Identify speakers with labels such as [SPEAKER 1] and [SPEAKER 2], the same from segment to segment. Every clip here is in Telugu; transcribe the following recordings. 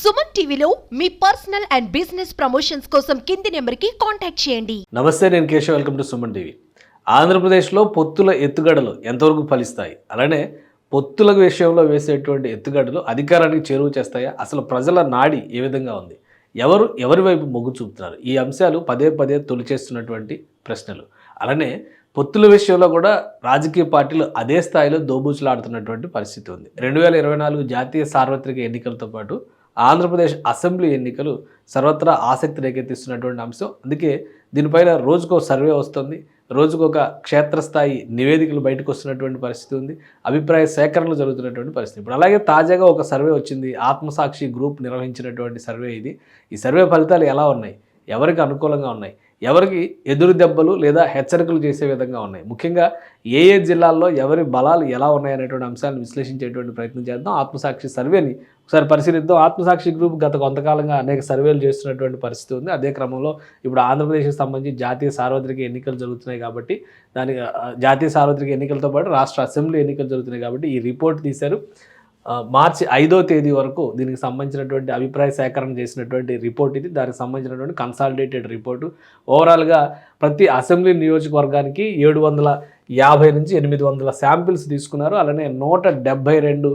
[SPEAKER 1] సుమన్ టీవీలో మీ పర్సనల్ అండ్ బిజినెస్ ప్రమోషన్స్ కోసం కింది నెంబర్కి కాంటాక్ట్ చేయండి.
[SPEAKER 2] నమస్తే నేను Keshav. Welcome to Suman TV. ఆంధ్రప్రదేశ్లో పొత్తుల ఎత్తుగడలు ఎంతవరకు ఫలిస్తాయి? అలానే పొత్తుల విషయంలో వేసేటువంటి ఎత్తుగడలు అధికారానికి చేరువ చేస్తాయా? అసలు ప్రజల నాడి ఏ విధంగా ఉంది? ఎవరు ఎవరి వైపు మొగ్గు చూపుతున్నారు? ఈ అంశాలు పదే పదే తొలిచేస్తున్నటువంటి ప్రశ్నలు. అలానే పొత్తుల విషయంలో కూడా రాజకీయ పార్టీలు అదే స్థాయిలో దోబూచులాడుతున్నటువంటి పరిస్థితి ఉంది. రెండు వేల ఇరవై నాలుగు జాతీయ సార్వత్రిక ఎన్నికలతో పాటు ఆంధ్రప్రదేశ్ అసెంబ్లీ ఎన్నికలు సర్వత్రా ఆసక్తి రేకెత్తిస్తున్నటువంటి అంశం. అందుకే దీనిపైన రోజుకో సర్వే వస్తుంది. రోజుకొక క్షేత్రస్థాయి నివేదికలు బయటకు వస్తున్నటువంటి పరిస్థితి ఉంది. అభిప్రాయ సేకరణలు జరుగుతున్నటువంటి పరిస్థితి. ఇప్పుడు అలాగే తాజాగా ఒక సర్వే వచ్చింది. ఆత్మసాక్షి గ్రూప్ నిర్వహించినటువంటి సర్వే ఇది. ఈ సర్వే ఫలితాలు ఎలా ఉన్నాయి? ఎవరికి అనుకూలంగా ఉన్నాయి? ఎవరికి ఎదురు దెబ్బలు లేదా హెచ్చరికలు చేసే విధంగా ఉన్నాయి. ముఖ్యంగా ఏ ఏ జిల్లాల్లో ఎవరి బలాలు ఎలా ఉన్నాయనేటువంటి అంశాలను విశ్లేషించేటువంటి ప్రయత్నం చేద్దాం. ఆత్మసాక్షి సర్వేని ఒకసారి పరిశీలిద్దాం. ఆత్మసాక్షి గ్రూప్ గత కొంతకాలంగా అనేక సర్వేలు చేస్తున్నటువంటి పరిస్థితి ఉంది. అదే క్రమంలో ఇప్పుడు ఆంధ్రప్రదేశ్కి సంబంధించి జాతీయ సార్వత్రిక ఎన్నికలు జరుగుతున్నాయి కాబట్టి దానికి జాతీయ సార్వత్రిక ఎన్నికలతో పాటు రాష్ట్ర అసెంబ్లీ ఎన్నికలు జరుగుతున్నాయి కాబట్టి ఈ రిపోర్ట్ తీశారు. మార్చి ఐదో తేదీ వరకు దీనికి సంబంధించినటువంటి అభిప్రాయ సేకరణ చేసినటువంటి రిపోర్ట్ ఇది. దానికి సంబంధించినటువంటి కన్సాలిడేటెడ్ రిపోర్టు. ఓవరాల్గా ప్రతి అసెంబ్లీ నియోజకవర్గానికి ఏడు వందల యాభై నుంచి ఎనిమిది వందల శాంపిల్స్ తీసుకున్నారు. అలానే నూట డెబ్బై రెండు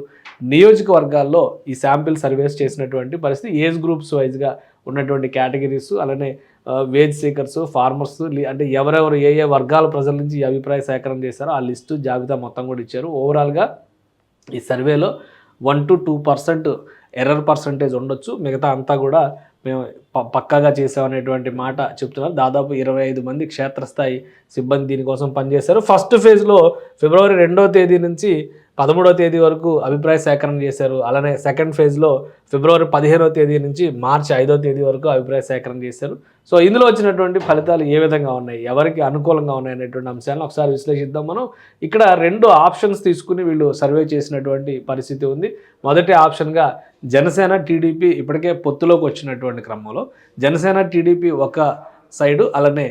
[SPEAKER 2] నియోజకవర్గాల్లో ఈ శాంపిల్ సర్వేస్ చేసినటువంటి పరిస్థితి. ఏజ్ గ్రూప్స్ వైజ్గా ఉన్నటువంటి కేటగిరీస్ అలానే వేజ్ సీకర్స్ ఫార్మర్స్ అంటే ఎవరెవరు ఏ ఏ వర్గాల ప్రజల నుంచి ఈ అభిప్రాయ సేకరణ చేశారో ఆ లిస్టు జాబితా మొత్తం కూడా ఇచ్చారు. ఓవరాల్గా ఈ సర్వేలో one to two percent error percentage ఉండొచ్చు. మిగతా అంతా కూడా మేము ప- పక్కాగా చేసామనేటువంటి మాట చెప్తున్నారు. దాదాపు ఇరవై ఐదు మంది క్షేత్రస్థాయి సిబ్బంది దీనికోసం పనిచేశారు. ఫస్ట్ ఫేజ్లో ఫిబ్రవరి రెండవ తేదీ నుంచి పదమూడవ తేదీ వరకు అభిప్రాయ సేకరణ చేశారు. అలానే సెకండ్ ఫేజ్లో ఫిబ్రవరి పదిహేనవ తేదీ నుంచి మార్చి ఐదో తేదీ వరకు అభిప్రాయ సేకరణ చేశారు. సో ఇందులో వచ్చినటువంటి ఫలితాలు ఏ విధంగా ఉన్నాయి? ఎవరికి అనుకూలంగా ఉన్నాయి అనేటువంటి అంశాలను ఒకసారి విశ్లేషిద్దాం మనం. ఇక్కడ రెండు ఆప్షన్స్ తీసుకుని వీళ్ళు సర్వే చేసినటువంటి పరిస్థితి ఉంది. మొదటి ఆప్షన్గా జనసేన టీడీపీ ఇప్పటికే పొత్తులోకి వచ్చినటువంటి క్రమంలో జనసేన టీడీపీ ఒక సైడు అలానే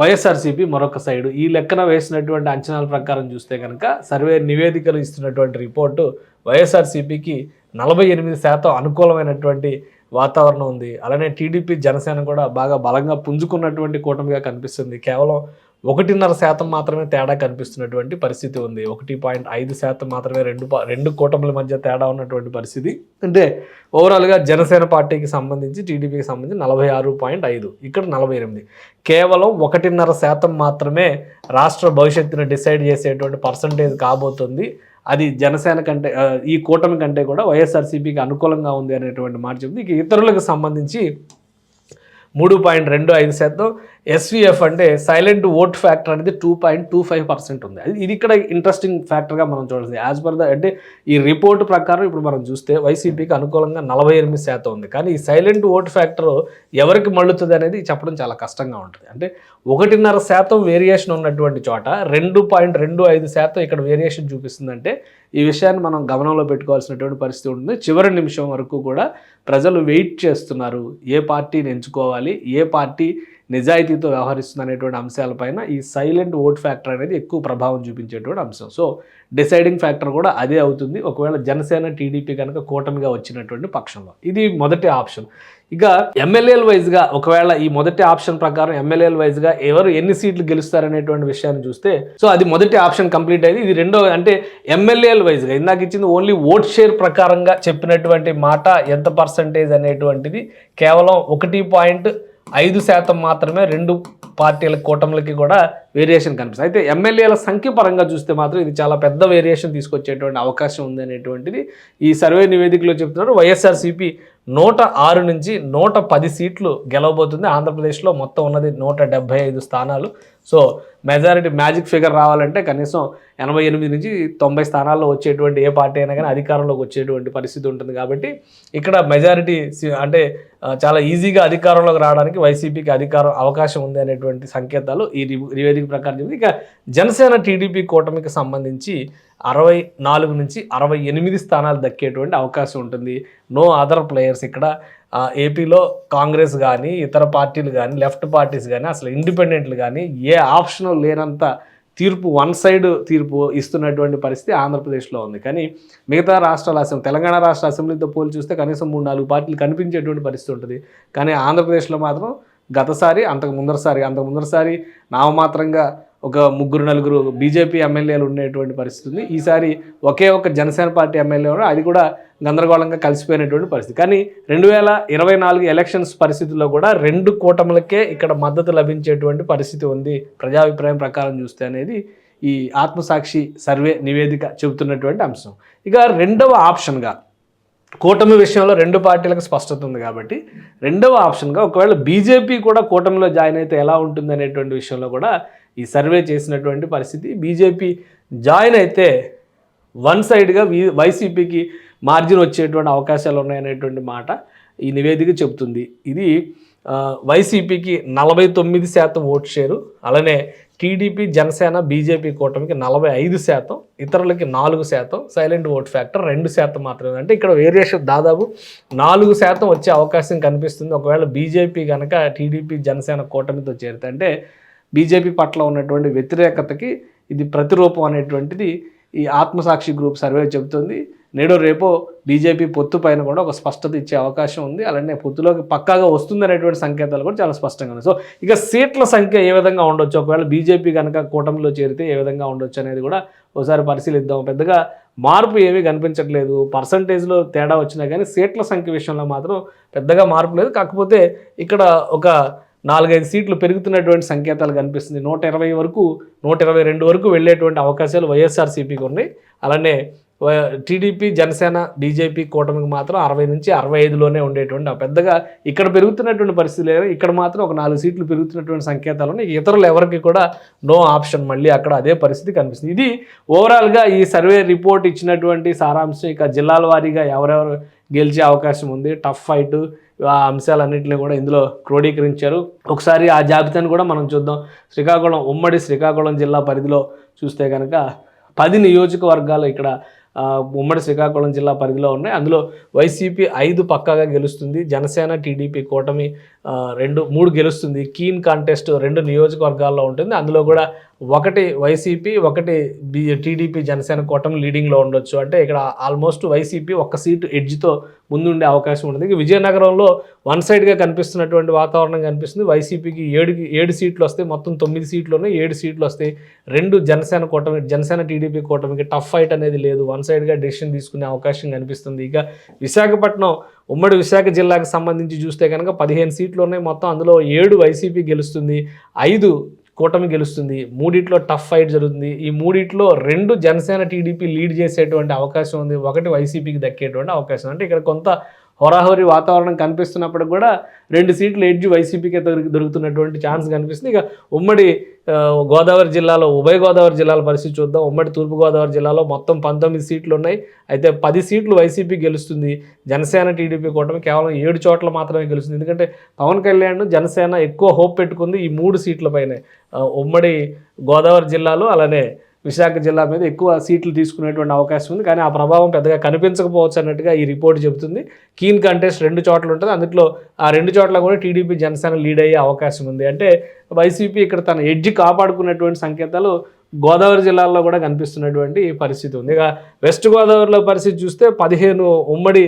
[SPEAKER 2] వైఎస్ఆర్సీపీ మరొక సైడు. ఈ లెక్కన వేసినటువంటి అంచనాల ప్రకారం చూస్తే కనుక సర్వే నివేదికలు ఇస్తున్నటువంటి రిపోర్టు వైఎస్ఆర్సీపీకి నలభై ఎనిమిది శాతం అనుకూలమైనటువంటి వాతావరణం ఉంది. అలానే టీడీపీ జనసేన కూడా బాగా బలంగా పుంజుకున్నటువంటి కూటమిగా కనిపిస్తుంది. కేవలం ఒకటిన్నర శాతం మాత్రమే తేడా కనిపిస్తున్నటువంటి పరిస్థితి ఉంది. ఒకటి పాయింట్ ఐదు శాతం మాత్రమే రెండు రెండు కూటముల మధ్య తేడా ఉన్నటువంటి పరిస్థితి. అంటే ఓవరాల్గా జనసేన పార్టీకి సంబంధించి టీడీపీకి సంబంధించి నలభై ఆరు పాయింట్ ఐదు ఇక్కడ నలభై ఎనిమిది. కేవలం ఒకటిన్నర శాతం మాత్రమే రాష్ట్ర భవిష్యత్తును డిసైడ్ చేసేటువంటి పర్సంటేజ్ కాబోతుంది. అది జనసేన కంటే ఈ కూటమి కంటే కూడా వైఎస్ఆర్సీపీకి అనుకూలంగా ఉంది అనేటువంటి మాట చెప్తుంది ఇక ఇతరులకు సంబంధించి మూడు పాయింట్ రెండు ఐదు శాతం. ఎస్విఎఫ్ అంటే సైలెంట్ ఓట్ ఫ్యాక్టర్ అనేది two point two five percent ఉంది. అది ఇది ఇక్కడ ఇంట్రెస్టింగ్ ఫ్యాక్టర్గా మనం చూడాల్సింది. యాజ్ పర్ ద అంటే ఈ రిపోర్ట్ ప్రకారం ఇప్పుడు మనం చూస్తే వైసీపీకి అనుకూలంగా నలభై ఎనిమిది శాతం ఉంది. కానీ ఈ సైలెంట్ ఓట్ ఫ్యాక్టర్ ఎవరికి మళ్ళుతుంది అనేది చెప్పడం చాలా కష్టంగా ఉంటుంది. అంటే ఒకటిన్నర శాతం వేరియేషన్ ఉన్నటువంటి చోట రెండు పాయింట్ రెండు ఐదు శాతం ఇక్కడ వేరియేషన్ చూపిస్తుందంటే ఈ విషయాన్ని మనం గమనంలో పెట్టుకోవాల్సినటువంటి పరిస్థితి ఉంటుంది. చివరి నిమిషం వరకు కూడా ప్రజలు వెయిట్ చేస్తున్నారు. ఏ పార్టీని ఎంచుకోవాలి? ఏ పార్టీ నిజాయితీతో వ్యవహరిస్తుంది అనేటువంటి అంశాలపైన ఈ సైలెంట్ ఓట్ ఫ్యాక్టర్ అనేది ఎక్కువ ప్రభావం చూపించేటువంటి అంశం. సో డిసైడింగ్ ఫ్యాక్టర్ కూడా అదే అవుతుంది. ఒకవేళ జనసేన టీడీపీ కనుక కూటమిగా వచ్చినటువంటి పక్షంలో. ఇది మొదటి ఆప్షన్. ఇక ఎమ్మెల్యేల వైజ్గా ఒకవేళ ఈ మొదటి ఆప్షన్ ప్రకారం ఎమ్మెల్యేల వైజ్గా ఎవరు ఎన్ని సీట్లు గెలుస్తారనేటువంటి విషయాన్ని చూస్తే సో అది మొదటి ఆప్షన్ కంప్లీట్ అయింది. ఇది రెండో అంటే ఎమ్మెల్యేల వైజ్గా ఇందాక ఇచ్చింది ఓన్లీ ఓట్ షేర్ ప్రకారంగా చెప్పినటువంటి మాట ఎంత పర్సంటేజ్ అనేటువంటిది కేవలం ఒకటి పాయింట్ ఐదు శాతం మాత్రమే రెండు పార్టీల కూటమిలకి కూడా వేరియేషన్ కనిపిస్తుంది. అయితే ఎమ్మెల్యేల సంఖ్య పరంగా చూస్తే మాత్రం ఇది చాలా పెద్ద వేరియేషన్ తీసుకొచ్చేటువంటి అవకాశం ఉంది అనేటువంటిది ఈ సర్వే నివేదికలో చెప్తున్నారు. వైఎస్ఆర్సీపీ నూట ఆరు నుంచి నూట పది సీట్లు గెలవబోతుంది. ఆంధ్రప్రదేశ్లో మొత్తం ఉన్నది నూట డెబ్బై ఐదు స్థానాలు. సో మెజారిటీ మ్యాజిక్ ఫిగర్ రావాలంటే కనీసం ఎనభై ఎనిమిది నుంచి తొంభై స్థానాల్లో వచ్చేటువంటి ఏ పార్టీ అయినా కానీ అధికారంలోకి వచ్చేటువంటి పరిస్థితి ఉంటుంది కాబట్టి ఇక్కడ మెజారిటీ అంటే చాలా ఈజీగా అధికారంలోకి రావడానికి వైసీపీకి అధికారం అవకాశం ఉంది అనేటువంటి సంకేతాలు ఈ నివేదిక ప్రకారం ఇక జనసేన టీడీపీ కూటమికి సంబంధించి అరవై నాలుగు నుంచి అరవై ఎనిమిది స్థానాలు దక్కేటువంటి అవకాశం ఉంటుంది. నో అదర్ ప్లేయర్స్ ఇక్కడ. ఏపీలో కాంగ్రెస్ కానీ ఇతర పార్టీలు కానీ లెఫ్ట్ పార్టీస్ కానీ అసలు ఇండిపెండెంట్లు కానీ ఏ ఆప్షన్ లేనంత తీర్పు వన్ సైడ్ తీర్పు ఇస్తున్నటువంటి పరిస్థితి ఆంధ్రప్రదేశ్లో ఉంది. కానీ మిగతా రాష్ట్రాల అసెంబ్లీ తెలంగాణ రాష్ట్ర అసెంబ్లీతో పోల్చి చూస్తే కనీసం మూడు నాలుగు పార్టీలు కనిపించేటువంటి పరిస్థితి ఉంటుంది. కానీ ఆంధ్రప్రదేశ్లో మాత్రం గతసారి అంతకు ముందరసారి అంతకు ముందరసారి నామమాత్రంగా ఒక ముగ్గురు నలుగురు బీజేపీ ఎమ్మెల్యేలు ఉండేటువంటి పరిస్థితి ఉంది. ఈసారి ఒకే ఒక జనసేన పార్టీ ఎమ్మెల్యే ఉన్నారు అది కూడా గందరగోళంగా కలిసిపోయినటువంటి పరిస్థితి. కానీ రెండు వేల ఇరవై నాలుగు ఎలక్షన్స్ పరిస్థితుల్లో కూడా రెండు కూటములకే ఇక్కడ మద్దతు లభించేటువంటి పరిస్థితి ఉంది. ప్రజాభిప్రాయం ప్రకారం చూస్తే అనేది ఈ ఆత్మసాక్షి సర్వే నివేదిక చెబుతున్నటువంటి అంశం. ఇక రెండవ ఆప్షన్గా కూటమి విషయంలో రెండు పార్టీలకు స్పష్టత ఉంది కాబట్టి రెండవ ఆప్షన్గా ఒకవేళ బీజేపీ కూడా కూటమిలో జాయిన్ అయితే ఎలా ఉంటుంది అనేటువంటి విషయంలో కూడా ఈ సర్వే చేసినటువంటి పరిస్థితి. బీజేపీ జాయిన్ అయితే వన్ సైడ్గా వైసీపీకి మార్జిన్ వచ్చేటువంటి అవకాశాలు ఉన్నాయనేటువంటి మాట ఈ నివేదిక చెబుతుంది. ఇది వైసీపీకి నలభై తొమ్మిది శాతం ఓటు షేరు అలానే టీడీపీ జనసేన బీజేపీ కూటమికి నలభై ఐదు శాతం ఇతరులకి నాలుగు శాతం సైలెంట్ ఓట్ ఫ్యాక్టర్ రెండు శాతం మాత్రమే. అంటే ఇక్కడ వేరియేషన్ దాదాపు నాలుగు శాతం వచ్చే అవకాశం కనిపిస్తుంది. ఒకవేళ బీజేపీ కనుక టీడీపీ జనసేన కూటమితో చేరితే అంటే బీజేపీ పట్ల ఉన్నటువంటి వ్యతిరేకతకి ఇది ప్రతిరూపం అనేటువంటిది ఈ ఆత్మసాక్షి గ్రూప్ సర్వే చెబుతుంది. నేడో రేపో బీజేపీ పొత్తు పైన కూడా ఒక స్పష్టత ఇచ్చే అవకాశం ఉంది. అలానే పొత్తులోకి పక్కాగా వస్తుందనేటువంటి సంకేతాలు కూడా చాలా స్పష్టంగా ఉన్నాయి. సో ఇక సీట్ల సంఖ్య ఏ విధంగా ఉండొచ్చు? ఒకవేళ బీజేపీ కనుక కూటమిలో చేరితే ఏ విధంగా ఉండొచ్చు అనేది కూడా ఒకసారి పరిశీలిద్దాం. పెద్దగా మార్పు ఏమీ కనిపించట్లేదు. పర్సంటేజ్లో తేడా వచ్చినా కానీ సీట్ల సంఖ్య విషయంలో మాత్రం పెద్దగా మార్పు లేదు. కాకపోతే ఇక్కడ ఒక నాలుగైదు సీట్లు పెరుగుతున్నటువంటి సంకేతాలు కనిపిస్తుంది. నూట ఇరవై వరకు నూట ఇరవై రెండు వరకు వెళ్ళేటువంటి అవకాశాలు వైఎస్ఆర్సీపీకి ఉన్నాయి. అలానే టీడీపీ జనసేన బీజేపీ కూటమికి మాత్రం అరవై నుంచి అరవై ఐదులోనే ఉండేటువంటి పెద్దగా ఇక్కడ పెరుగుతున్నటువంటి పరిస్థితి లేదు ఇక్కడ మాత్రం ఒక నాలుగు సీట్లు పెరుగుతున్నటువంటి సంకేతాలు ఉన్నాయి. ఇతరులు ఎవరికి కూడా నో ఆప్షన్ మళ్ళీ అక్కడ అదే పరిస్థితి కనిపిస్తుంది. ఇది ఓవరాల్గా ఈ సర్వే రిపోర్ట్ ఇచ్చినటువంటి సారాంశం ఇక జిల్లాల వారీగా ఎవరెవరు గెలిచే అవకాశం ఉంది టఫ్ ఫైట్ ఆ అంశాలన్నింటినీ కూడా ఇందులో క్రోడీకరించారు. ఒకసారి ఆ జాబితాను కూడా మనం చూద్దాం. శ్రీకాకుళం ఉమ్మడి శ్రీకాకుళం జిల్లా పరిధిలో చూస్తే కనుక పది నియోజకవర్గాలు ఇక్కడ ఉమ్మడి శ్రీకాకుళం జిల్లా పరిధిలో ఉన్నాయి. అందులో వైసీపీ ఐదు పక్కాగా గెలుస్తుంది. జనసేన టీడీపీ కూటమి రెండు మూడు గెలుస్తుంది. కీన్ కాంటెస్ట్ రెండు నియోజకవర్గాల్లో ఉంటుంది. అందులో కూడా ఒకటి వైసీపీ ఒకటి బి టీడీపీ జనసేన కూటమి లీడింగ్లో ఉండొచ్చు. అంటే ఇక్కడ ఆల్మోస్ట్ వైసీపీ ఒక్క సీటు ఎడ్జ్తో ముందుండే అవకాశం ఉంటుంది. ఇక విజయనగరంలో వన్ సైడ్గా కనిపిస్తున్నటువంటి వాతావరణం కనిపిస్తుంది. వైసీపీకి ఏడు ఏడు సీట్లు వస్తాయి మొత్తం తొమ్మిది సీట్లు ఉన్నాయి ఏడు సీట్లు వస్తాయి రెండు జనసేన కూటమి జనసేన టీడీపీ కూటమికి టఫ్ ఫైట్ అనేది లేదు. వన్ సైడ్గా డెసిషన్ తీసుకునే అవకాశం కనిపిస్తుంది. ఇక విశాఖపట్నం ఉమ్మడి విశాఖ జిల్లాకు సంబంధించి చూస్తే కనుక పదిహేను సీట్లు ఉన్నాయి మొత్తం అందులో ఏడు వైసీపీ గెలుస్తుంది. ఐదు కూటమి గెలుస్తుంది మూడిట్లో టఫ్ ఫైట్ జరుగుతుంది. ఈ మూడిట్లో రెండు జనసేన టీడీపీ లీడ్ చేసేటువంటి అవకాశం ఉంది ఒకటి వైసీపీకి దక్కేటువంటి అవకాశం అంటే ఇక్కడ కొంత హోరాహోరి వాతావరణం కనిపిస్తున్నప్పటికి కూడా రెండు సీట్లు ఎడ్జ్ వైసీపీకే దొరుకుతున్నటువంటి ఛాన్స్ కనిపిస్తుంది. ఇక ఉమ్మడి గోదావరి జిల్లాలో ఉభయ గోదావరి జిల్లాల పరిస్థితి చూద్దాం. ఉమ్మడి తూర్పుగోదావరి జిల్లాలో మొత్తం పంతొమ్మిది సీట్లు ఉన్నాయి అయితే పది సీట్లు వైసీపీ గెలుస్తుంది. జనసేన టీడీపీ కూటమి కేవలం ఏడు చోట్ల మాత్రమే గెలుస్తుంది. ఎందుకంటే పవన్ కళ్యాణ్ జనసేన ఎక్కువ హోప్ పెట్టుకుంది ఈ మూడు సీట్లపైనే ఉమ్మడి గోదావరి జిల్లాలో అలానే విశాఖ జిల్లా మీద ఎక్కువ సీట్లు తీసుకునేటువంటి అవకాశం ఉంది. కానీ ఆ ప్రభావం పెద్దగా కనిపించకపోవచ్చు అన్నట్టుగా ఈ రిపోర్ట్ చెబుతుంది. కీన్ కంటెస్ట్ రెండు చోట్ల ఉంటుంది. అందులో ఆ రెండు చోట్ల కూడా టీడీపీ జనసేన లీడ్ అయ్యే అవకాశం ఉంది. అంటే వైసీపీ ఇక్కడ తన ఎడ్జ్ కాపాడుకున్నటువంటి సంకేతాలు గోదావరి జిల్లాల్లో కూడా కనిపిస్తున్నటువంటి పరిస్థితి ఉంది. ఇక వెస్ట్ గోదావరిలో పరిస్థితి చూస్తే పదిహేను ఉమ్మడి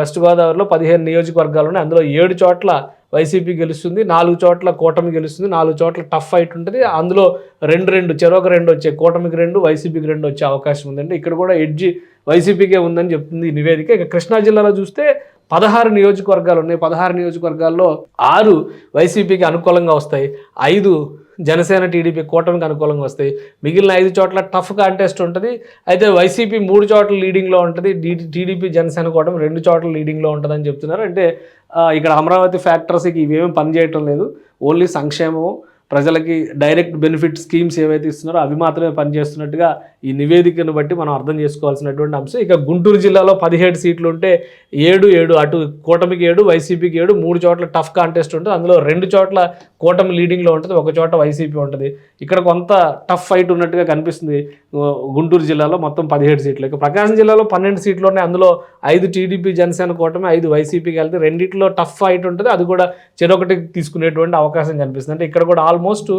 [SPEAKER 2] వెస్ట్ గోదావరిలో పదిహేను నియోజకవర్గాలు ఉన్నాయి. అందులో ఏడు చోట్ల వైసీపీ గెలుస్తుంది నాలుగు చోట్ల కూటమి గెలుస్తుంది నాలుగు చోట్ల టఫ్ ఫైట్ ఉంటుంది. అందులో రెండు రెండు చెరొక రెండు వచ్చే కూటమికి రెండు వైసీపీకి రెండు వచ్చే అవకాశం ఉందండి. ఇక్కడ కూడా ఎడ్జి వైసీపీకే ఉందని చెప్తుంది నివేదిక. ఇక కృష్ణా జిల్లాలో చూస్తే పదహారు నియోజకవర్గాలు ఉన్నాయి. పదహారు నియోజకవర్గాల్లో ఆరు వైసీపీకి అనుకూలంగా వస్తాయి. ఐదు జనసేన టీడీపీ కూటమికి అనుకూలంగా వస్తాయి. మిగిలిన ఐదు చోట్ల టఫ్ కాంటెస్ట్ ఉంటుంది. అయితే వైసీపీ మూడు చోట్ల లీడింగ్లో ఉంటుంది. టీడీపీ జనసేన కూటమి రెండు చోట్ల లీడింగ్లో ఉంటుందని చెప్తున్నారు. అంటే ఇక్కడ అమరావతి ఫ్యాక్టర్స్కి ఇవేమీ పనిచేయటం లేదు. ఓన్లీ సంక్షేమం ప్రజలకి డైరెక్ట్ బెనిఫిట్ స్కీమ్స్ ఏవైతే ఇస్తున్నారో అవి మాత్రమే పనిచేస్తున్నట్టుగా ఈ నివేదికను బట్టి మనం అర్థం చేసుకోవాల్సినటువంటి అంశం. ఇక గుంటూరు జిల్లాలో పదిహేడు సీట్లు ఉంటే ఏడు ఏడు అటు కూటమికి ఏడు వైసీపీకి ఏడు మూడు చోట్ల టఫ్ కాంటెస్ట్ ఉంటుంది. అందులో రెండు చోట్ల కూటమి లీడింగ్లో ఉంటుంది ఒక చోట వైసీపీ ఉంటుంది. ఇక్కడ కొంత టఫ్ ఫైట్ ఉన్నట్టుగా కనిపిస్తుంది గుంటూరు జిల్లాలో మొత్తం పదిహేడు సీట్లు. ఇక ప్రకాశం జిల్లాలో పన్నెండు సీట్లు ఉన్నాయి. అందులో ఐదు టీడీపీ జనసేన కూటమి ఐదు వైసీపీకి వెళ్తే రెండిట్లో టఫ్ ఫైట్ ఉంటుంది. అది కూడా చెరొకటి తీసుకునేటువంటి అవకాశం కనిపిస్తుంది. అంటే ఇక్కడ కూడా ఆల్మోస్ట్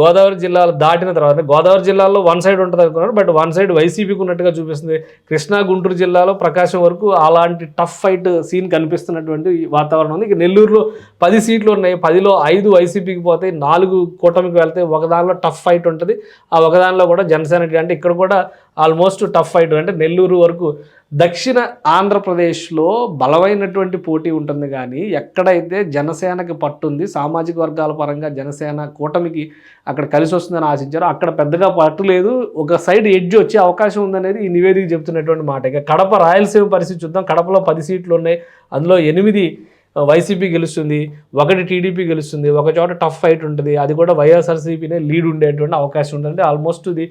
[SPEAKER 2] గోదావరి జిల్లాలు దాటిన తర్వాత గోదావరి జిల్లాలో వన్ సైడ్ ఉంటుంది అనుకున్నారు బట్ వన్ సైడ్ వైసీపీకి ఉన్నట్టుగా చూపిస్తుంది. కృష్ణా గుంటూరు జిల్లాలో ప్రకాశం వరకు అలాంటి టఫ్ ఫైట్ సీన్ కనిపిస్తున్నటువంటి వాతావరణం ఉంది. ఇక నెల్లూరులో పది సీట్లు ఉన్నాయి. పదిలో ఐదు వైసీపీకి పోతాయి నాలుగు కూటమికి వెళ్తే ఒకదానిలో టఫ్ ఫైట్ ఉంటుంది. ఆ ఒకదానిలో కూడా జనసేన అంటే ఇక్కడ కూడా ఆల్మోస్ట్ టఫ్ ఫైట్. అంటే నెల్లూరు వరకు దక్షిణ ఆంధ్రప్రదేశ్లో బలమైనటువంటి పోటీ ఉంటుంది కానీ ఎక్కడైతే జనసేనకి పట్టుంది సామాజిక వర్గాల పరంగా జనసేన కూటమికి అక్కడ కలిసి వస్తుందని ఆశించారు. అక్కడ పెద్దగా పట్టు లేదు. ఒక సైడ్ ఎడ్జ్ వచ్చే అవకాశం ఉందనేది ఈ నివేదిక చెప్తున్నటువంటి మాట. ఇక కడప రాయలసీమ పరిస్థితి చూద్దాం. కడపలో పది సీట్లు ఉన్నాయి. అందులో ఎనిమిది వైసీపీ గెలుస్తుంది. ఒకటి టీడీపీ గెలుస్తుంది. ఒక చోట టఫ్ ఫైట్ ఉంటుంది. అది కూడా వైఎస్ఆర్సీపీనే లీడ్ ఉండేటువంటి అవకాశం ఉంటుంది. ఆల్మోస్ట్ ఇది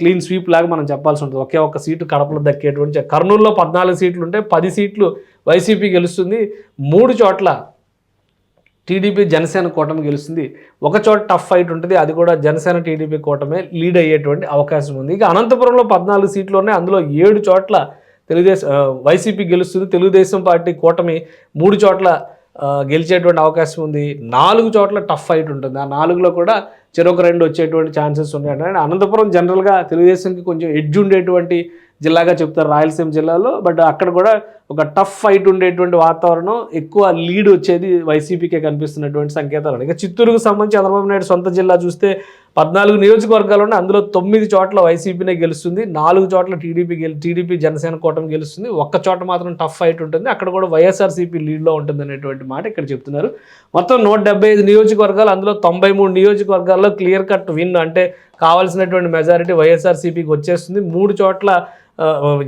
[SPEAKER 2] క్లీన్ స్వీప్ లాగా మనం చెప్పాల్సి ఉంటుంది. ఒకే ఒక్క సీటు కడపలో దక్కేటువంటి కర్నూలులో పద్నాలుగు సీట్లు ఉంటే పది సీట్లు వైసీపీ గెలుస్తుంది. మూడు చోట్ల టీడీపీ జనసేన కూటమి గెలుస్తుంది. ఒక చోట టఫ్ ఫైట్ ఉంటుంది. అది కూడా జనసేన టీడీపీ కూటమే లీడ్ అయ్యేటువంటి అవకాశం ఉంది. ఇక అనంతపురంలో పద్నాలుగు సీట్లు ఉన్నాయి. అందులో ఏడు చోట్ల తెలుగుదేశం వైసీపీ గెలుస్తుంది. తెలుగుదేశం పార్టీ కూటమి మూడు చోట్ల గెలిచేటువంటి అవకాశం ఉంది. నాలుగు చోట్ల టఫ్ ఫైట్ ఉంటుంది. ఆ నాలుగులో కూడా చెరొక రెండు వచ్చేటువంటి ఛాన్సెస్ ఉన్నాయి అనంతపురం జనరల్గా తెలుగుదేశంకి కొంచెం ఎడ్జ్ ఉండేటువంటి జిల్లాగా చెప్తారు రాయలసీమ జిల్లాలో బట్ అక్కడ కూడా ఒక టఫ్ ఫైట్ ఉండేటువంటి వాతావరణం ఎక్కువ లీడ్ వచ్చేది వైసీపీకే కనిపిస్తున్నటువంటి సంకేతాలు. ఇక చిత్తూరుకు సంబంధించి చంద్రబాబు నాయుడు సొంత జిల్లా చూస్తే పద్నాలుగు నియోజకవర్గాలు ఉన్నాయి. అందులో తొమ్మిది చోట్ల వైసీపీనే గెలుస్తుంది నాలుగు చోట్ల టీడీపీ గెలి టీడీపీ జనసేన కూటమి గెలుస్తుంది. ఒక్క చోట మాత్రం టఫ్ ఫైట్ ఉంటుంది. అక్కడ కూడా వైఎస్ఆర్సీపీ లీడ్లో ఉంటుంది అనేటువంటి మాట ఇక్కడ చెప్తున్నారు. మొత్తం నూట ఐదు నియోజకవర్గాలు అందులో తొంభై మూడు నియోజకవర్గాల్లో క్లియర్ కట్ విన్ అంటే కావాల్సినటువంటి మెజారిటీ వైఎస్ఆర్సీపీకి వచ్చేస్తుంది. మూడు చోట్ల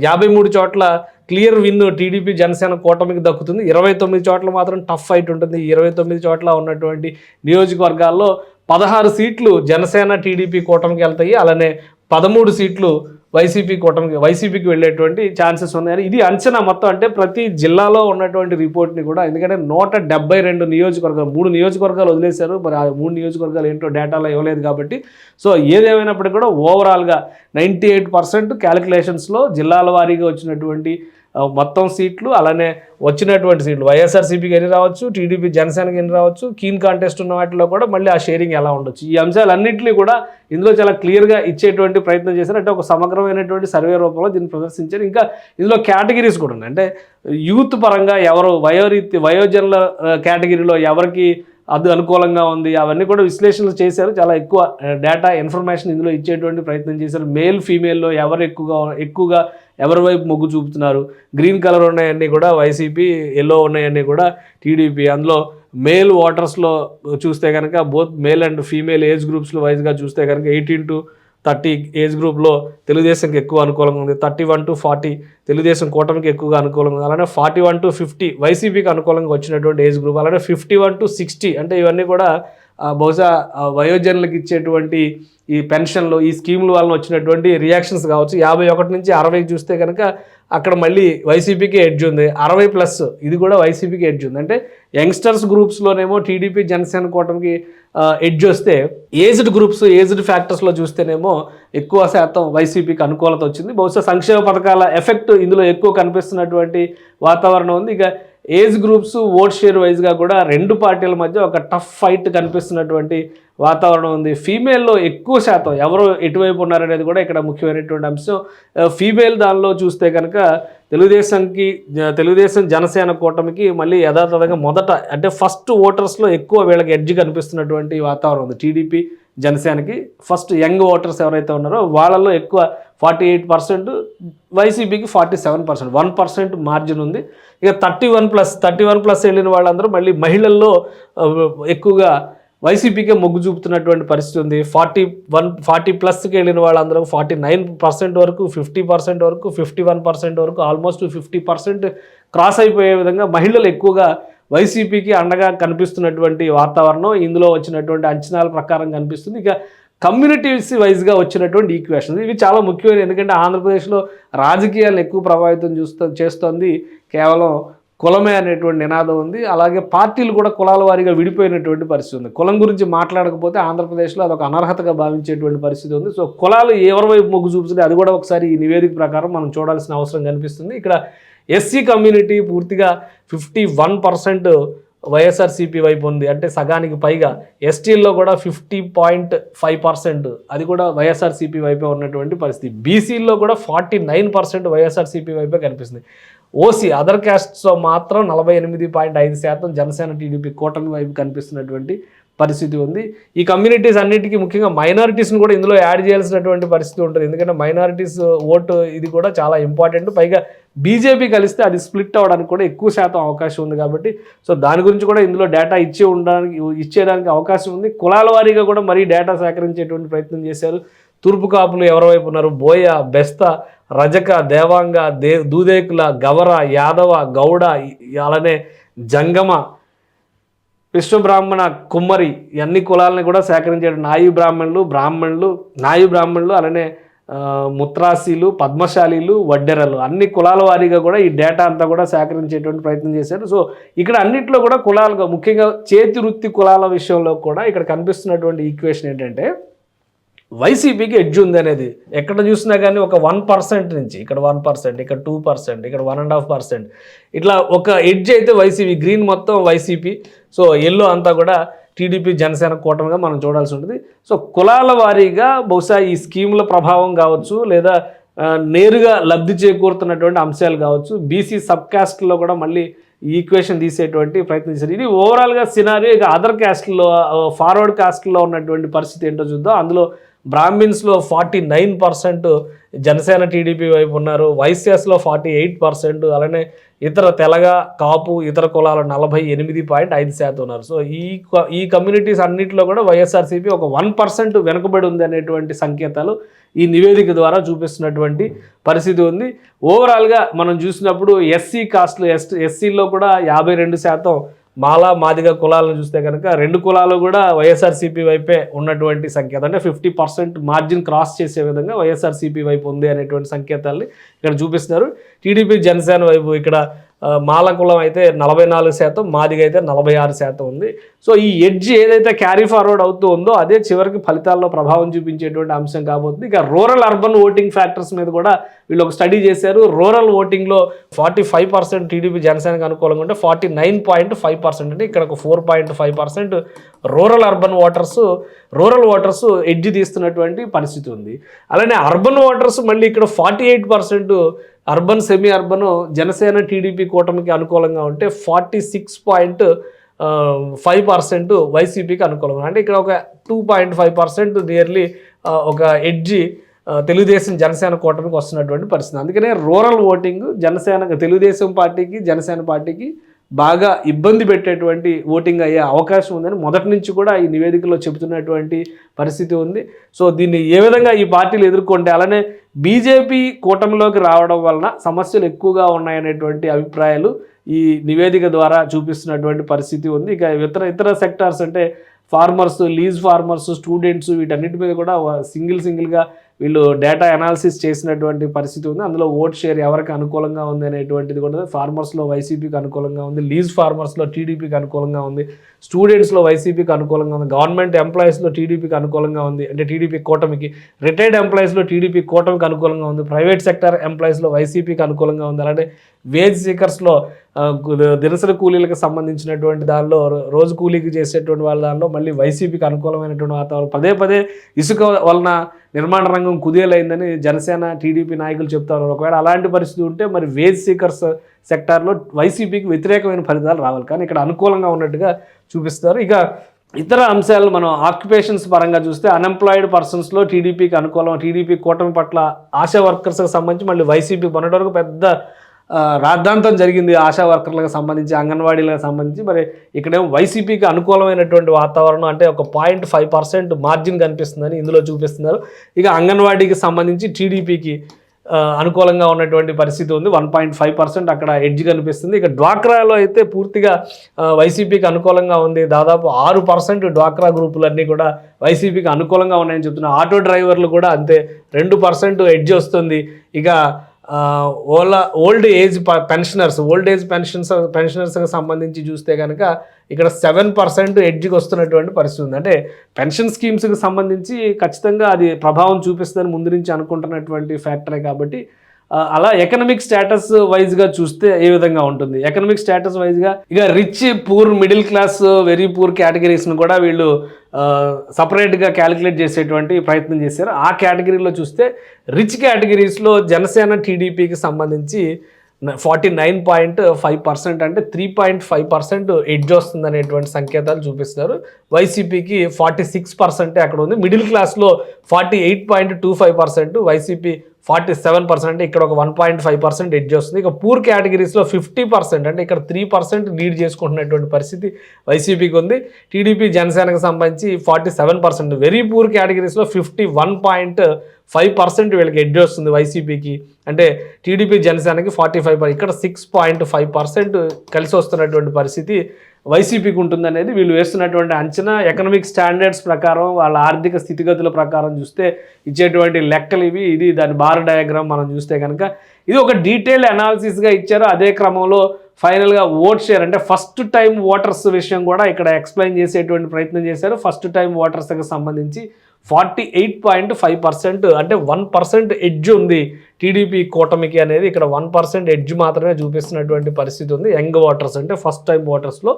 [SPEAKER 2] యాభై మూడు చోట్ల క్లియర్ విన్ టీడీపీ జనసేన కూటమికి దక్కుతుంది. ఇరవై తొమ్మిది చోట్ల మాత్రం టఫ్ ఫైట్ ఉంటుంది. ఈ ఇరవై తొమ్మిది చోట్ల ఉన్నటువంటి నియోజకవర్గాల్లో పదహారు సీట్లు జనసేన టీడీపీ కూటమికి వెళ్తాయి. అలానే పదమూడు సీట్లు వైసీపీ కూటమికి వైసీపీకి వెళ్ళేటువంటి ఛాన్సెస్ ఉన్నాయని ఇది అంచనా మొత్తం. అంటే ప్రతి జిల్లాలో ఉన్నటువంటి రిపోర్ట్ని కూడా ఎందుకంటే నూట డెబ్బై రెండు నియోజకవర్గాలు మూడు నియోజకవర్గాలు వదిలేశారు. మరి ఆ మూడు నియోజకవర్గాలు ఏంటో డేటాలో ఇవ్వలేదు కాబట్టి. సో ఏదేమైనప్పటికీ కూడా ఓవరాల్గా నైంటీ ఎయిట్ పర్సెంట్ క్యాలిక్యులేషన్స్లో జిల్లాల వారీగా వచ్చినటువంటి మొత్తం సీట్లు అలానే వచ్చినటువంటి సీట్లు. వైఎస్ఆర్సీపీకి ఎన్ని రావచ్చు టీడీపీ జనసేనకి ఎన్ని రావచ్చు కీన్ కాంటెస్ట్ ఉన్న వాటిలో కూడా మళ్ళీ ఆ షేరింగ్ ఎలా ఉండొచ్చు. ఈ అంశాలన్నింటినీ కూడా ఇందులో చాలా క్లియర్గా ఇచ్చేటువంటి ప్రయత్నం చేశారు. అంటే ఒక సమగ్రమైనటువంటి సర్వే రూపంలో దీన్ని ప్రదర్శించారు. ఇంకా ఇందులో కేటగిరీస్ కూడా ఉన్నాయి. అంటే యూత్ పరంగా ఎవరు వయోరీతి వయోజనుల కేటగిరీలో ఎవరికి అది అనుకూలంగా ఉంది అవన్నీ కూడా విశ్లేషణలు చేశారు. చాలా ఎక్కువ డేటా ఇన్ఫర్మేషన్ ఇందులో ఇచ్చేటువంటి ప్రయత్నం చేశారు. మేల్ ఫీమేల్లో ఎవరు ఎక్కువగా ఎక్కువగా ఎవరి వైపు మొగ్గు చూపుతున్నారు? గ్రీన్ కలర్ ఉన్నాయన్నీ కూడా వైసీపీ ఎల్లో ఉన్నాయన్నీ కూడా టీడీపీ అందులో మేల్ ఓటర్స్లో చూస్తే కనుక both male and female age గ్రూప్స్లో వైజ్గా చూస్తే కనుక ఎయిటీన్ టు థర్టీ ఏజ్ గ్రూప్లో తెలుగుదేశంకి ఎక్కువ అనుకూలంగా ఉంది. Thirty one to forty Telugu Desam కూటమికి ఎక్కువగా అనుకూలంగా ఉంది. అలానే ఫార్టీ వన్ టు ఫిఫ్టీ వైసీపీకి అనుకూలంగా వచ్చినటువంటి ఏజ్ గ్రూప్ అలానే ఫిఫ్టీ వన్ టు సిక్స్టీ అంటే ఇవన్నీ కూడా బహుశా వయోజనులకు ఇచ్చేటువంటి ఈ పెన్షన్లు ఈ స్కీముల వలన వచ్చినటువంటి రియాక్షన్స్ కావచ్చు. యాభై ఒకటి నుంచి అరవైకి చూస్తే కనుక అక్కడ మళ్ళీ వైసీపీకి ఎడ్జ్ ఉంది. అరవై ప్లస్ ఇది కూడా వైసీపీకి ఎడ్జ్ ఉంది. అంటే యంగ్స్టర్స్ గ్రూప్స్లోనేమో టీడీపీ జనసేన కూటమికి ఎడ్జ్ వస్తే ఏజ్డ్ గ్రూప్స్ ఏజ్డ్ ఫ్యాక్టర్స్లో చూస్తేనేమో ఎక్కువ శాతం వైసీపీకి అనుకూలత వచ్చింది. బహుశా సంక్షేమ పథకాల ఎఫెక్ట్ ఇందులో ఎక్కువ కనిపిస్తున్నటువంటి వాతావరణం ఉంది. ఇక ఏజ్ గ్రూప్స్ ఓట్ షేర్ వైజ్గా కూడా రెండు పార్టీల మధ్య ఒక టఫ్ ఫైట్ కనిపిస్తున్నటువంటి వాతావరణం ఉంది. ఫీమేల్లో ఎక్కువ శాతం ఎవరు ఎటువైపు ఉన్నారనేది కూడా ఇక్కడ ముఖ్యమైనటువంటి అంశం. ఫీమేల్ దానిలో చూస్తే కనుక తెలుగుదేశంకి తెలుగుదేశం జనసేన కూటమికి మళ్ళీ యథాతథంగా మొదట అంటే ఫస్ట్ ఓటర్స్లో ఎక్కువ వీళ్ళకి ఎడ్జ్ కనిపిస్తున్నటువంటి వాతావరణం ఉంది. టీడీపీ జనసేనకి ఫస్ట్ యంగ్ ఓటర్స్ ఎవరైతే ఉన్నారో వాళ్ళలో ఎక్కువ ఫార్టీ ఎయిట్ పర్సెంట్ వైసీపీకి forty seven percent one percent margin ఉంది. ఇక thirty one plus thirty one plus వెళ్ళిన వాళ్ళందరూ మళ్ళీ మహిళల్లో ఎక్కువగా వైసీపీకే మొగ్గు చూపుతున్నటువంటి పరిస్థితి ఉంది. ఫార్టీ వన్ ఫార్టీ ప్లస్కి వెళ్ళిన వాళ్ళందరూ ఫార్టీ నైన్ పర్సెంట్ వరకు ఫిఫ్టీ పర్సెంట్ వరకు ఫిఫ్టీ వన్ పర్సెంట్ వరకు ఆల్మోస్ట్ ఫిఫ్టీ పర్సెంట్ క్రాస్ అయిపోయే విధంగా మహిళలు ఎక్కువగా వైసీపీకి అండగా కనిపిస్తున్నటువంటి వాతావరణం. ఇందులో వచ్చినటువంటి అంచనాల ప్రకారం కనిపిస్తుంది. ఇక కమ్యూనిటీస్ వైజ్గా వచ్చినటువంటి ఈక్వేషన్స్ ఇవి చాలా ముఖ్యమైన ఎందుకంటే ఆంధ్రప్రదేశ్లో రాజకీయాలను ఎక్కువ ప్రభావితం చూస్తూ చేస్తోంది. కేవలం కులమే అనేటువంటి నినాదం ఉంది. అలాగే పార్టీలు కూడా కులాల వారీగా విడిపోయినటువంటి పరిస్థితి ఉంది. కులం గురించి మాట్లాడకపోతే ఆంధ్రప్రదేశ్లో అదొక అనర్హతగా భావించేటువంటి పరిస్థితి ఉంది. సో కులాలు ఎవరి వైపు మొగ్గు చూపుతుంది అది కూడా ఒకసారి ఈ నివేదిక ప్రకారం మనం చూడాల్సిన అవసరం కనిపిస్తుంది. ఇక్కడ ఎస్సీ కమ్యూనిటీ పూర్తిగా ఫిఫ్టీ వన్ పర్సెంట్ వైఎస్ఆర్సీపీ వైపు ఉంది. అంటే సగానికి పైగా ఎస్టీల్లో కూడా ఫిఫ్టీ పాయింట్ ఫైవ్ పర్సెంట్. అది కూడా వైఎస్ఆర్సీపీ వైపే ఉన్నటువంటి పరిస్థితి. బీసీల్లో కూడా ఫార్టీ నైన్ పర్సెంట్ వైఎస్ఆర్సీపీ వైపే కనిపిస్తుంది. ఓసీ అదర్ క్యాస్ట్స్లో మాత్రం నలభై ఎనిమిది పాయింట్ ఐదు శాతం జనసేన టీడీపీ కూటమి వైపు కనిపిస్తున్నటువంటి పరిస్థితి ఉంది. ఈ కమ్యూనిటీస్ అన్నిటికీ ముఖ్యంగా మైనారిటీస్ని కూడా ఇందులో యాడ్ చేయాల్సినటువంటి పరిస్థితి ఉంటుంది. ఎందుకంటే మైనారిటీస్ ఓటు ఇది కూడా చాలా ఇంపార్టెంట్. పైగా బీజేపీ కలిస్తే అది స్ప్లిట్ అవ్వడానికి కూడా ఎక్కువ శాతం అవకాశం ఉంది కాబట్టి సో దాని గురించి కూడా ఇందులో డేటా ఇచ్చి ఉండడానికి ఇచ్చేయడానికి అవకాశం ఉంది. కులాల వారీగా కూడా మరీ డేటా సేకరించేటువంటి ప్రయత్నం చేశారు. తూర్పు కాపులు ఎవరివైపు ఉన్నారు? బోయ బెస్త రజక దేవాంగ దే దూదేకుల గవర యాదవ గౌడ అలానే జంగమ విశ్వబ్రాహ్మణ కుమ్మరి అన్ని కులాలని కూడా సేకరించాడు నాయు బ్రాహ్మణులు బ్రాహ్మణులు నాయు బ్రాహ్మణులు అలానే ముత్రాసీలు పద్మశాలీలు వడ్డెరలు అన్ని కులాల వారీగా కూడా ఈ డేటా అంతా కూడా సేకరించేటువంటి ప్రయత్నం చేశారు. సో ఇక్కడ అన్నిట్లో కూడా కులాలుగా ముఖ్యంగా చేతి వృత్తి కులాల విషయంలో కూడా ఇక్కడ కనిపిస్తున్నటువంటి ఈక్వేషన్ ఏంటంటే వైసీపీకి ఎడ్జ్ ఉంది అనేది ఎక్కడ చూసినా కానీ ఒక వన్ పర్సెంట్ నుంచి ఇక్కడ వన్ పర్సెంట్ ఇక్కడ టూ పర్సెంట్ ఇక్కడ వన్ అండ్ హాఫ్ పర్సెంట్ ఇట్లా ఒక ఎడ్జ్ అయితే వైసీపీ గ్రీన్ మొత్తం వైసీపీ. సో ఎల్లో అంతా కూడా టీడీపీ జనసేన కూటమిగా మనం చూడాల్సి ఉంటుంది. సో కులాల వారీగా బహుశా ఈ స్కీముల ప్రభావం కావచ్చు లేదా నేరుగా లబ్ధి చేకూరుతున్నటువంటి అంశాలు కావచ్చు. బీసీ సబ్ కాస్ట్లో కూడా మళ్ళీ ఈక్వేషన్ తీసేటువంటి ప్రయత్నం చేశారు. ఇది ఓవరాల్గా సినారీ ఇక అదర్ క్యాస్ట్లో ఫార్వర్డ్ కాస్ట్లో ఉన్నటువంటి పరిస్థితి ఏంటో చూద్దాం. అందులో బ్రాహ్మిన్స్లో forty nine percent Janasena TDP వైపు ఉన్నారు. వైసీఎస్లో ఫార్టీ ఎయిట్ పర్సెంట్ అలానే ఇతర తెలగ కాపు ఇతర కులాలు నలభై ఎనిమిది పాయింట్ ఐదు శాతం ఉన్నారు. సో ఈ క- ఈ కమ్యూనిటీస్ అన్నింటిలో కూడా వైఎస్ఆర్సీపీ ఒక వన్ పర్సెంట్ వెనుకబడి ఉంది అనేటువంటి సంకేతాలు ఈ నివేదిక ద్వారా చూపిస్తున్నటువంటి పరిస్థితి ఉంది. ఓవరాల్గా మనం చూసినప్పుడు ఎస్సీ కాస్ట్లు ఎస్ ఎస్సీలో కూడా యాభై రెండు శాతం మాలా మాదిగ కులాలను చూస్తే కనుక రెండు కులాలు కూడా వైఎస్ఆర్సీపీ వైపే ఉన్నటువంటి సంకేతం. అంటే ఫిఫ్టీ పర్సెంట్ మార్జిన్ క్రాస్ చేసే విధంగా వైఎస్ఆర్సీపీ వైపు ఉంది అనేటువంటి సంకేతాల్ని ఇక్కడ చూపిస్తున్నారు. టీడీపీ జనసేన వైపు ఇక్కడ మాలకులం అయితే నలభై నాలుగు శాతం మాదిగ అయితే నలభై ఆరు శాతం ఉంది. సో ఈ ఎడ్జ్ ఏదైతే క్యారీ ఫార్వర్డ్ అవుతూ ఉందో అదే చివరికి ఫలితాల్లో ప్రభావం చూపించేటువంటి అంశం కాబోతుంది. ఇక రూరల్ అర్బన్ ఓటింగ్ ఫ్యాక్టర్స్ మీద కూడా వీళ్ళు ఒక స్టడీ చేశారు. రూరల్ ఓటింగ్లో ఫార్టీ ఫైవ్ పర్సెంట్ టీడీపీ జనసేనకు అనుకూలంగా ఉంటే forty nine point five percent అంటే ఇక్కడ ఒక four point five percent rural urban voters rural voters edge తీస్తున్నటువంటి పరిస్థితి ఉంది. అలానే అర్బన్ ఓటర్స్ మళ్ళీ ఇక్కడ forty eight percent urban semi urban Janasena TDP కూటమికి అనుకూలంగా ఉంటే forty six point five percent వైసీపీకి అనుకూలంగా అంటే ఇక్కడ ఒక two point five percent nearly ఒక ఎడ్జి తెలుగుదేశం జనసేన కూటమికి వస్తున్నటువంటి పరిస్థితి. అందుకనే రూరల్ ఓటింగ్ జనసేన తెలుగుదేశం పార్టీకి జనసేన పార్టీకి బాగా ఇబ్బంది పెట్టేటువంటి ఓటింగ్ అయ్యే అవకాశం ఉందని మొదటి నుంచి కూడా ఈ నివేదికలో చెబుతున్నటువంటి పరిస్థితి ఉంది. సో దీన్ని ఏ విధంగా ఈ పార్టీలు ఎదుర్కొంటే అలానే బీజేపీ కూటమిలోకి రావడం వలన సమస్యలు ఎక్కువగా ఉన్నాయనేటువంటి అభిప్రాయాలు ఈ నివేదిక ద్వారా చూపిస్తున్నటువంటి పరిస్థితి ఉంది. ఇక ఇతర ఇతర సెక్టార్స్ అంటే ఫార్మర్స్ లీజ్ ఫార్మర్స్ స్టూడెంట్స్ వీటన్నిటి మీద కూడా సింగిల్ సింగిల్గా వీళ్ళు డేటా అనాలిసిస్ చేసినటువంటి పరిస్థితి ఉంది. అందులో ఓట్ షేర్ ఎవరికి అనుకూలంగా ఉంది అనేటువంటిది కూడా ఫార్మర్స్లో వైసీపీకి అనుకూలంగా ఉంది. లీజ్ ఫార్మర్స్లో టీడీపీకి అనుకూలంగా ఉంది. స్టూడెంట్స్లో వైసీపీకి అనుకూలంగా ఉంది. గవర్నమెంట్ ఎంప్లాయీస్లో టీడీపీకి అనుకూలంగా ఉంది. అంటే టీడీపీ కూటమికి రిటైర్డ్ ఎంప్లాయీస్లో టీడీపీ కూటమికి అనుకూలంగా ఉంది. ప్రైవేట్ సెక్టర్ ఎంప్లాయీస్లో వైసీపీకి అనుకూలంగా ఉంది. అలాంటి వేజ్ సీకర్స్లో దినసరి కూలీలకు సంబంధించినటువంటి దానిలో రోజు కూలీకి చేసేటువంటి వాళ్ళ దానిలో మళ్ళీ వైసీపీకి అనుకూలమైనటువంటి వాతావరణం. పదే పదే ఇసుక వలన నిర్మాణ రంగం కుదేలైందని జనసేన టీడీపీ నాయకులు చెప్తారు. ఒకవేళ అలాంటి పరిస్థితి ఉంటే మరి వేజ్ సీకర్స్ సెక్టార్లో వైసీపీకి వ్యతిరేకమైన ఫలితాలు రావాలి. కానీ ఇక్కడ అనుకూలంగా ఉన్నట్టుగా చూపిస్తారు. ఇక ఇతర అంశాలు మనం ఆక్యుపేషన్స్ పరంగా చూస్తే అన్ఎంప్లాయిడ్ పర్సన్స్లో టీడీపీకి అనుకూలం టీడీపీ కూటమి పట్ల ఆశా వర్కర్స్కి సంబంధించి మళ్ళీ వైసీపీ మొన్నటి వరకు పెద్ద రాద్ధాంతం జరిగింది ఆశా వర్కర్లకు సంబంధించి అంగన్వాడీలకు సంబంధించి. మరి ఇక్కడేమో వైసీపీకి అనుకూలమైనటువంటి వాతావరణం అంటే ఒక పాయింట్ ఫైవ్ పర్సెంట్ మార్జిన్ కనిపిస్తుందని ఇందులో చూపిస్తున్నారు. ఇక అంగన్వాడీకి సంబంధించి టీడీపీకి అనుకూలంగా ఉన్నటువంటి పరిస్థితి ఉంది. వన్ పాయింట్ ఫైవ్ పర్సెంట్ అక్కడ ఎడ్జ్ కనిపిస్తుంది. ఇక డ్వాక్రాలో అయితే పూర్తిగా వైసీపీకి అనుకూలంగా ఉంది. దాదాపు ఆరు పర్సెంట్ డ్వాక్రా గ్రూపులన్నీ కూడా వైసీపీకి అనుకూలంగా ఉన్నాయని చెప్తున్నారు. ఆటో డ్రైవర్లు కూడా అంతే రెండు పర్సెంట్ ఎడ్జ్ వస్తుంది. ఇక ఓలా ఓల్డ్ ఏజ్ ప- పెన్షనర్స్ ఓల్డ్ ఏజ్ పెన్షన్స్ పెన్షనర్స్కి సంబంధించి చూస్తే కనుక ఇక్కడ సెవెన్ పర్సెంట్ ఎడ్జ్కి వస్తున్నటువంటి పరిస్థితి ఉంది. అంటే పెన్షన్ స్కీమ్స్కి సంబంధించి ఖచ్చితంగా అది ప్రభావం చూపిస్తుందని ముందు నుంచి అనుకుంటున్నటువంటి ఫ్యాక్టరే కాబట్టి అలా ఎకనామిక్ స్టేటస్ వైజ్గా చూస్తే ఏ విధంగా ఉంటుంది? ఎకనామిక్ స్టేటస్ వైజ్గా ఇక rich poor middle class very poor కేటగిరీస్ని కూడా వీళ్ళు సపరేట్గా క్యాలిక్యులేట్ చేసేటువంటి ప్రయత్నం చేశారు. ఆ కేటగిరీలో చూస్తే రిచ్ కేటగిరీస్లో జనసేన టీడీపీకి సంబంధించి forty nine point five percent అంటే three point five percent edge వస్తుంది అనేటువంటి సంకేతాలు చూపిస్తున్నారు. వైసీపీకి ఫార్టీ సిక్స్ పర్సెంటే అక్కడ ఉంది. మిడిల్ క్లాస్లో forty eight point two five percent YCP forty seven percent ఇక్కడ ఒక one point five percent edge వస్తుంది. ఇక పూర్ కేటగిరీస్లో ఫిఫ్టీ పర్సెంట్ అంటే ఇక్కడ త్రీ పర్సెంట్ లీడ్ చేసుకుంటున్నటువంటి పరిస్థితి వైసీపీకి ఉంది. టీడీపీ జనసేనకు సంబంధించి forty seven percent very poor కేటగిరీస్లో fifty one point five percent వీళ్ళకి ఎడ్జ్ వస్తుంది వైసీపీకి. అంటే టీడీపీ జనసేనకి ఫార్టీ ఫైవ్ ఇక్కడ సిక్స్ పాయింట్ ఫైవ్ పర్సెంట్ కలిసి వస్తున్నటువంటి పరిస్థితి వైసీపీకి ఉంటుందనేది వీళ్ళు వేస్తున్నటువంటి అంచనా ఎకనామిక్ స్టాండర్డ్స్ ప్రకారం వాళ్ళ ఆర్థిక స్థితిగతుల ప్రకారం చూస్తే ఇచ్చేటువంటి లెక్కలు ఇవి. ఇది దాని బార్ డయాగ్రామ్ మనం చూస్తే కనుక. ఇది ఒక డీటెయిల్ అనాలిసిస్గా ఇచ్చారు. అదే క్రమంలో ఫైనల్గా ఓట్ షేర్ అంటే ఫస్ట్ టైం ఓటర్స్ విషయం కూడా ఇక్కడ ఎక్స్ప్లెయిన్ చేసేటువంటి ప్రయత్నం చేశారు. ఫస్ట్ టైం ఓటర్స్కి సంబంధించి forty eight point five percent అంటే వన్ పర్సెంట్ ఎడ్జ్ ఉంది. టీడీపీ కూటమికి అనేది ఇక్కడ వన్ పర్సెంట్ ఎడ్జ్ మాత్రమే చూపిస్తున్నటువంటి పరిస్థితి ఉంది. యంగ్ ఓటర్స్ అంటే ఫస్ట్ టైం ఓటర్స్లో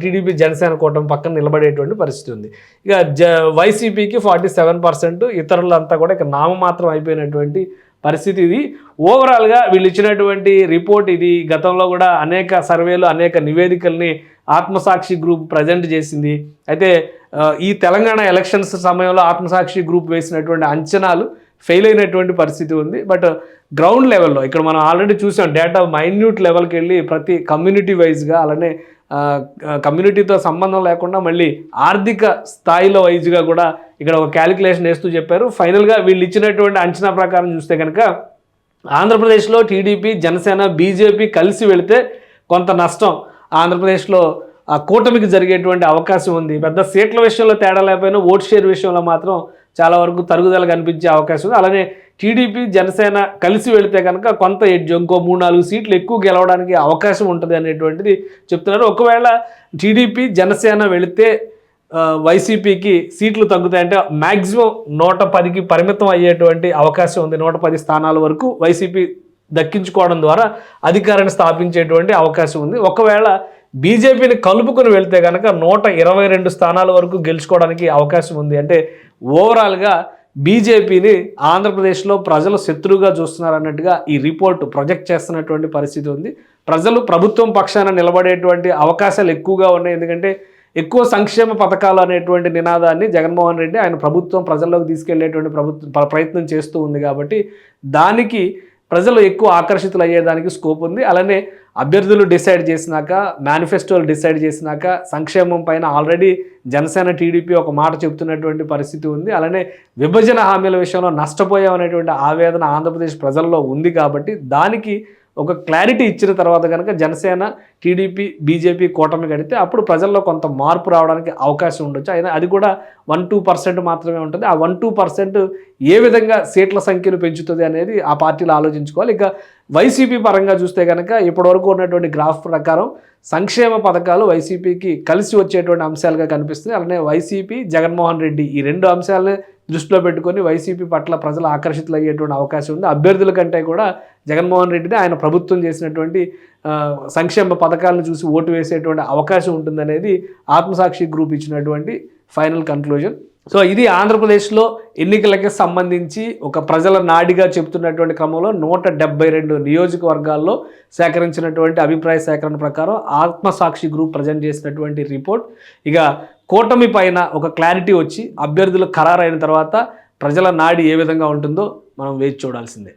[SPEAKER 2] టీడీపీ జనసేన కూటమి పక్కన నిలబడేటువంటి పరిస్థితి ఉంది. ఇక జ వైసీపీకి ఫార్టీ సెవెన్ పర్సెంట్ ఇతరులంతా కూడా ఇక నామమాత్రం అయిపోయినటువంటి పరిస్థితి ఇది. ఓవరాల్గా వీళ్ళు ఇచ్చినటువంటి రిపోర్ట్ ఇది. గతంలో కూడా అనేక సర్వేలు అనేక నివేదికల్ని ఆత్మసాక్షి గ్రూప్ ప్రజెంట్ చేసింది. అయితే ఈ తెలంగాణ ఎలక్షన్స్ సమయంలో ఆత్మసాక్షి గ్రూప్ వేసినటువంటి అంచనాలు ఫెయిల్ అయినటువంటి పరిస్థితి ఉంది. బట్ గ్రౌండ్ లెవెల్లో ఇక్కడ మనం ఆల్రెడీ చూసాం డేటా మైన్యూట్ లెవెల్కి వెళ్ళి ప్రతి కమ్యూనిటీ వైజ్గా అలానే కమ్యూనిటీతో సంబంధం లేకుండా మళ్ళీ ఆర్థిక స్థాయిలో వైజ్గా కూడా ఇక్కడ ఒక క్యాలిక్యులేషన్ వేస్తూ చెప్పారు. ఫైనల్గా వీళ్ళు ఇచ్చినటువంటి అంచనా ప్రకారం చూస్తే కనుక ఆంధ్రప్రదేశ్లో టీడీపీ జనసేన బీజేపీ కలిసి వెళితే కొంత నష్టం. ఆంధ్రప్రదేశ్లో కూటమికి జరిగేటువంటి అవకాశం ఉంది. పెద్ద సీట్ల విషయంలో తేడా లేకపోయినా ఓట్ షేర్ విషయంలో మాత్రం చాలా వరకు తరుగుదల కనిపించే అవకాశం ఉంది. అలానే టీడీపీ జనసేన కలిసి వెళితే కనుక కొంత ఎడ్జ్ ఇంకో మూడు నాలుగు సీట్లు ఎక్కువ గెలవడానికి అవకాశం ఉంటుంది అనేటువంటిది చెప్తున్నారు. ఒకవేళ టీడీపీ జనసేన వెళితే వైసీపీకి సీట్లు తగ్గుతాయంటే మ్యాక్సిమం నూట పదికి పరిమితం అయ్యేటువంటి అవకాశం ఉంది. నూట పది స్థానాల వరకు వైసీపీ దక్కించుకోవడం ద్వారా అధికారాన్ని స్థాపించేటువంటి అవకాశం ఉంది. ఒకవేళ బీజేపీని కలుపుకొని వెళ్తే కనుక నూట ఇరవై రెండు స్థానాల వరకు గెలుచుకోవడానికి అవకాశం ఉంది. అంటే ఓవరాల్గా బీజేపీని ఆంధ్రప్రదేశ్లో ప్రజలు శత్రువుగా చూస్తున్నారన్నట్టుగా ఈ రిపోర్ట్ ప్రొజెక్ట్ చేస్తున్నటువంటి పరిస్థితి ఉంది. ప్రజలు ప్రభుత్వం పక్షాన నిలబడేటువంటి అవకాశాలు ఎక్కువగా ఉన్నాయి. ఎందుకంటే ఎక్కువ సంక్షేమ పథకాలు అనేటువంటి నినాదాన్ని జగన్మోహన్ రెడ్డి ఆయన ప్రభుత్వం ప్రజల్లోకి తీసుకెళ్ళేటువంటి ప్రభుత్వం ప్రయత్నం చేస్తూ ఉంది కాబట్టి దానికి ప్రజలు ఎక్కువ ఆకర్షితులు అయ్యేదానికి స్కోప్ ఉంది. అలానే అభ్యర్థులు డిసైడ్ చేసినాక మేనిఫెస్టోలు డిసైడ్ చేసినాక సంక్షేమం పైన ఆల్రెడీ జనసేన టీడీపీ ఒక మాట చెబుతున్నటువంటి పరిస్థితి ఉంది. అలానే విభజన హామీల విషయంలో నష్టపోయామనేటువంటి ఆవేదన ఆంధ్రప్రదేశ్ ప్రజల్లో ఉంది కాబట్టి దానికి ఒక క్లారిటీ ఇచ్చిన తర్వాత కనుక జనసేన టీడీపీ బీజేపీ కూటమి కడితే అప్పుడు ప్రజల్లో కొంత మార్పు రావడానికి అవకాశం ఉండొచ్చు. అయినా అది కూడా వన్ టూ పర్సెంట్ మాత్రమే ఉంటుంది. ఆ వన్ టూ పర్సెంట్ ఏ విధంగా సీట్ల సంఖ్యను పెంచుతుంది అనేది ఆ పార్టీలు ఆలోచించుకోవాలి. ఇక వైసీపీ పరంగా చూస్తే కనుక ఇప్పటివరకు ఉన్నటువంటి గ్రాఫ్ ప్రకారం సంక్షేమ పథకాలు వైసీపీకి కలిసి వచ్చేటువంటి అంశాలుగా కనిపిస్తుంది అలానే వైసీపీ జగన్మోహన్ రెడ్డి ఈ రెండు అంశాలనే దృష్టిలో పెట్టుకొని వైసీపీ పట్ల ప్రజలు ఆకర్షితులయ్యేటువంటి అవకాశం ఉంది. అభ్యర్థుల కంటే కూడా జగన్మోహన్ రెడ్డిని ఆయన ప్రభుత్వం చేసినటువంటి సంక్షేమ పథకాలను చూసి ఓటు వేసేటువంటి అవకాశం ఉంటుందనేది ఆత్మసాక్షి గ్రూప్ ఇచ్చినటువంటి ఫైనల్ కన్క్లూజన్. సో ఇది ఆంధ్రప్రదేశ్లో ఎన్నికలకి సంబంధించి ఒక ప్రజల నాడిగా చెప్తున్నటువంటి క్రమంలో నూట డెబ్బై రెండు నియోజకవర్గాల్లో సేకరించినటువంటి అభిప్రాయ సేకరణ ప్రకారం ఆత్మసాక్షి గ్రూప్ ప్రజెంట్ చేసినటువంటి రిపోర్ట్. ఇక కూటమి పైన ఒక క్లారిటీ వచ్చి అభ్యర్థులు ఖరారైన తర్వాత ప్రజల నాడి ఏ విధంగా ఉంటుందో మనం వేచి చూడాల్సిందే.